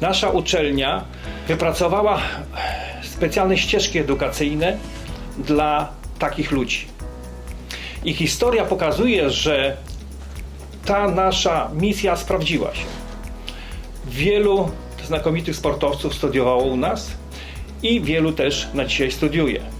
Nasza uczelnia wypracowała specjalne ścieżki edukacyjne dla takich ludzi. I historia pokazuje, że ta nasza misja sprawdziła się. Wielu znakomitych sportowców studiowało u nas i wielu też na dzisiaj studiuje.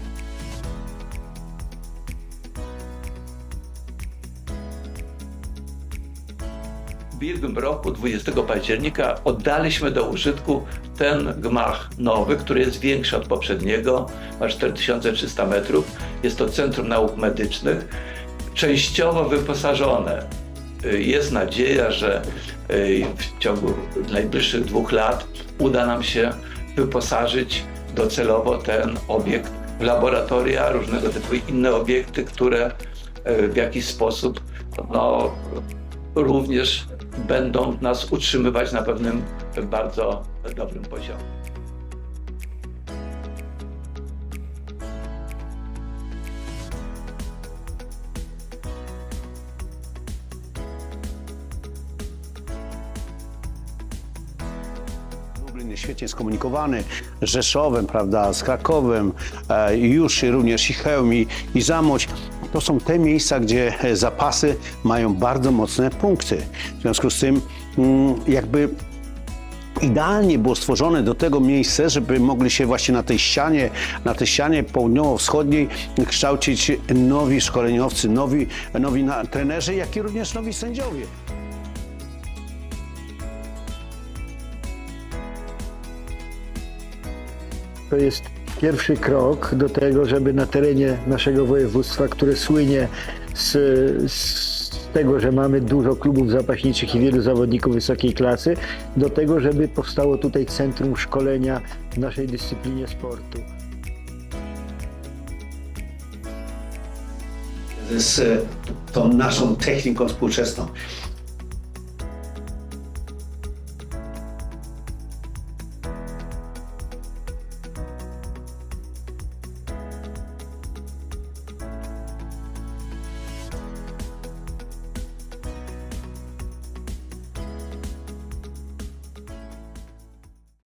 W ubiegłym roku, 20 października, oddaliśmy do użytku ten gmach nowy, który jest większy od poprzedniego, ma 4300 metrów. Jest to Centrum Nauk Medycznych, częściowo wyposażone. Jest nadzieja, że y, w ciągu najbliższych dwóch lat uda nam się wyposażyć docelowo ten obiekt w laboratoria, różnego typu inne obiekty, które y, w jakiś sposób no, również będą nas utrzymywać na pewnym bardzo dobrym poziomie. Lublin jest świetnie skomunikowany z Rzeszowem, prawda, z Krakowem, e, już również i Chełm i, i Zamość. To są te miejsca, gdzie e, zapasy mają bardzo mocne punkty. W związku z tym mm, jakby idealnie było stworzone do tego miejsce, żeby mogli się właśnie na tej ścianie, na tej ścianie południowo-wschodniej kształcić nowi szkoleniowcy, nowi, nowi trenerzy, jak i również nowi sędziowie. To jest pierwszy krok do tego, żeby na terenie naszego województwa, które słynie z, z tego, że mamy dużo klubów zapaśniczych i wielu zawodników wysokiej klasy, do tego, żeby powstało tutaj centrum szkolenia w naszej dyscyplinie sportu. z tą naszą techniką współczesną.